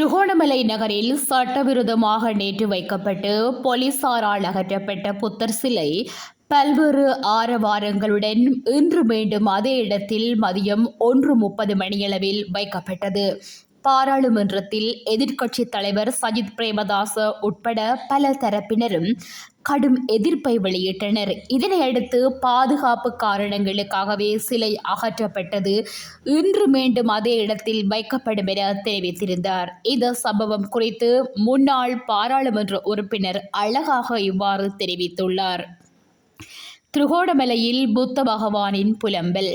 திருகோணமலை நகரில் சட்டவிரோதமாக நேற்று வைக்கப்பட்டு போலீசாரால் அகற்றப்பட்ட புத்தர் சிலை பல்வேறு ஆரவாரங்களுடன் இன்று மீண்டும் அதே இடத்தில் மதியம் ஒன்று முப்பது மணியளவில் வைக்கப்பட்டது. பாராளுமன்றத்தில் எதிர்க்கட்சித் தலைவர் சஜித் பிரேமதாச உட்பட பல தரப்பினரும் கடும் எதிர்ப்பை வெளியிட்டனர். இதனையடுத்து பாதுகாப்பு காரணங்களுக்காகவே சிலை அகற்றப்பட்டது. இன்று மீண்டும் அதே இடத்தில் வைக்கப்படும் என தெரிவித்திருந்தார். இந்த சம்பவம் குறித்து முன்னாள் பாராளுமன்ற உறுப்பினர் அழகாக இவ்வாறு தெரிவித்துள்ளார். திருகோணமலையில் புத்த பகவானின் புலம்பல்.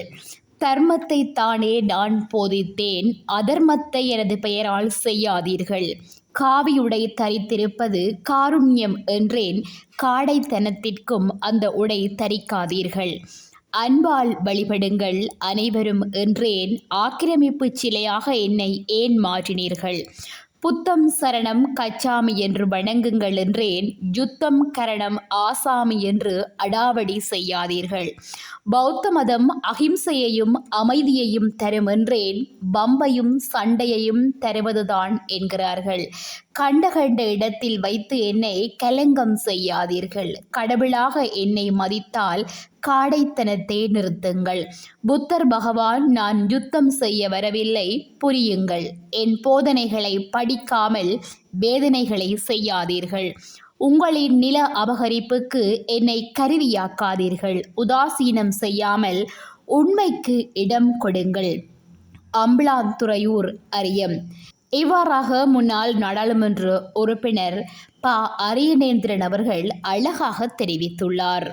தர்மத்தை தானே நான் போதித்தேன். அதர்மத்தை எனது பெயரால் செய்யாதீர்கள். காவியுடை தரித்திருப்பது காருண்யம் என்றேன். காடைத்தனத்திற்கும் அந்த உடை தரிக்காதீர்கள். அன்பால் வழிபடுங்கள் அனைவரும் என்றேன். ஆக்கிரமிப்பு சிலையாக என்னை ஏன் மாற்றினீர்கள்? புத்தம் சரணம் கச்சாமி என்று வணங்குங்கள் என்றேன் யுத்தம் கரணம் ஆசாமி என்று அடாவடி செய்யாதீர்கள். பௌத்த மதம் அகிம்சையையும் அமைதியையும் தரும் என்றேன் பம்பையும் சண்டையையும் தருவதுதான் என்கிறார்கள். கண்ட கண்ட இடத்தில் வைத்து என்னை கலங்கம் செய்யாதீர்கள். கடவுளாக என்னை மதித்தால் காடைத்தனத்தை நிறுத்துங்கள். புத்தர் பகவான் நான் யுத்தம் செய்ய வரவில்லை புரியுங்கள். என் போதனைகளை படி படிக்காமல் வேதனைகளை செய்யாதீர்கள். உங்களின் நில அபகரிப்புக்கு என்னை கருவியாக்காதீர்கள். உதாசீனம் செய்யாமல் உண்மைக்கு இடம் கொடுங்கள். அம்பலாந்துறையூர் அரியம். இவ்வாறாக முன்னாள் நாடாளுமன்ற உறுப்பினர் ப. அரியநேந்திரன் அவர்கள் அழகாக தெரிவித்துள்ளார்.